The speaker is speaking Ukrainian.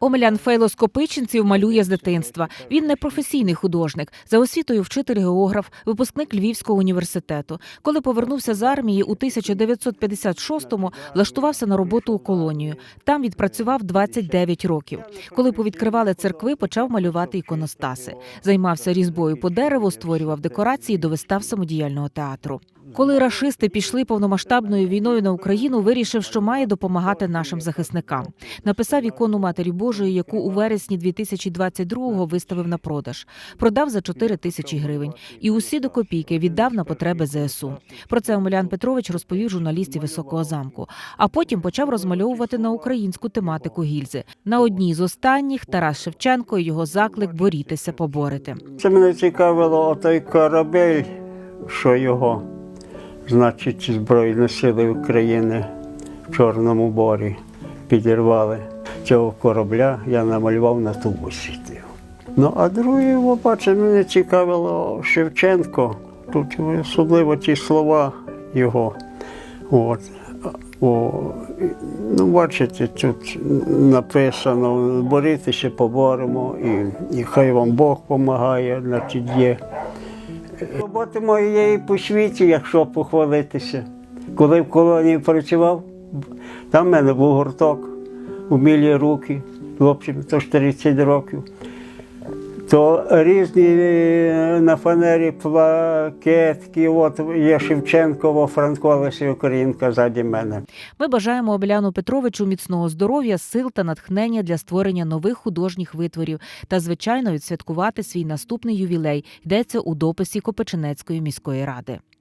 Омелян Фейло з Копичинців малює з дитинства. Він не професійний художник. За освітою вчитель географ, випускник Львівського університету. Коли повернувся з армії у 1956-му, влаштувався на роботу у колонію. Там відпрацював 29 років. Коли повідкривали церкви, почав малювати іконостаси. Займався різьбою по дереву, створював декорації до вистав самодіяльного театру. Коли рашисти пішли повномасштабною війною на Україну, вирішив, що має допомагати нашим захисникам. Написав ікону Матері Божої, яку у вересні 2022-го виставив на продаж. Продав за 4 тисячі гривень. І усі до копійки віддав на потреби ЗСУ. Про це Омелян Петрович розповів журналістів Високого замку. А потім почав розмальовувати на українську тематику гільзи. На одній з останніх Тарас Шевченко і його заклик борітеся, поборете. Це мене цікавило отой корабель, що його, значить, Збройні сили України в Чорному морі підірвали. Цього корабля я намалював на тубусі. Ну, а друге, бачите, мене цікавило Шевченко. Тут особливо ті слова його. От. О, ну, бачите, тут написано борітися, поборемо, і, і хай вам Бог допомагає, значить є. Роботи моєї по світі, якщо похвалитися. Коли в колонії працював, там в мене був гурток, умілі руки, хлопцям, то ж 30 років. То різні е, на фанері плакетки, от є Шевченкова, Франко Лесі Українка заді мене. Ми бажаємо Обеляну Петровичу міцного здоров'я, сил та натхнення для створення нових художніх витворів та, звичайно, відсвяткувати свій наступний ювілей. Йдеться у дописі Копичинецької міської ради.